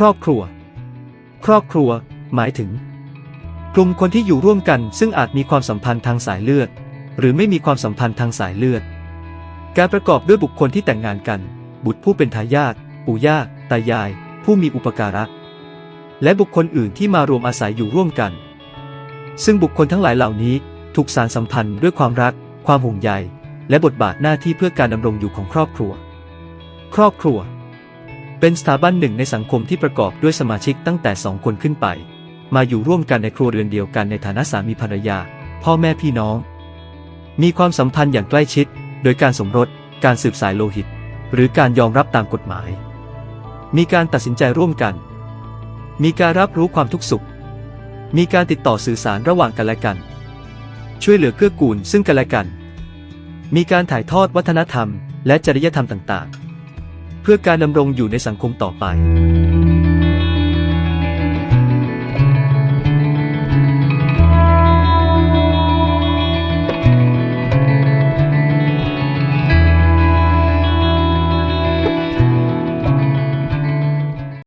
ครอบครัว ครอบครัว หมายถึง กลุ่มคนที่อยู่ร่วมกัน ซึ่งอาจมีความสัมพันธ์ทางสายเลือด หรือไม่มีความสัมพันธ์ทางสายเลือด การประกอบด้วยบุคคลที่แต่งงานกัน บุตรผู้เป็นทายาทปู่ย่าตายาย ผู้มีอุปการะและบุคคลอื่นที่มารวมอาศัยอยู่ร่วมกัน ซึ่งบุคคลทั้งหลายเหล่านี้ถูกสารสัมพันธ์ด้วยความรัก ความห่วงใย และบทบาทหน้าที่เพื่อการดำรงอยู่ของครอบครัว ครอบครัว เป็นสถาบันหนึ่งในสังคมที่ประกอบด้วยสมาชิกตั้งแต่สองคนขึ้นไป มาอยู่ร่วมกันในครัวเรือนเดียวกันในฐานะสามีภรรยา พ่อแม่พี่น้อง มีความสัมพันธ์อย่างใกล้ชิด โดยการสมรส การสืบสายโลหิต หรือการยอมรับตามกฎหมาย มีการตัดสินใจร่วมกัน มีการรับรู้ความทุกข์สุข มีการติดต่อสื่อสารระหว่างกันและกัน ช่วยเหลือเกื้อกูลซึ่งกันและกัน มีการถ่ายทอดวัฒนธรรม และจริยธรรมต่างๆ เพื่อการดำรงอยู่ในสังคมต่อไป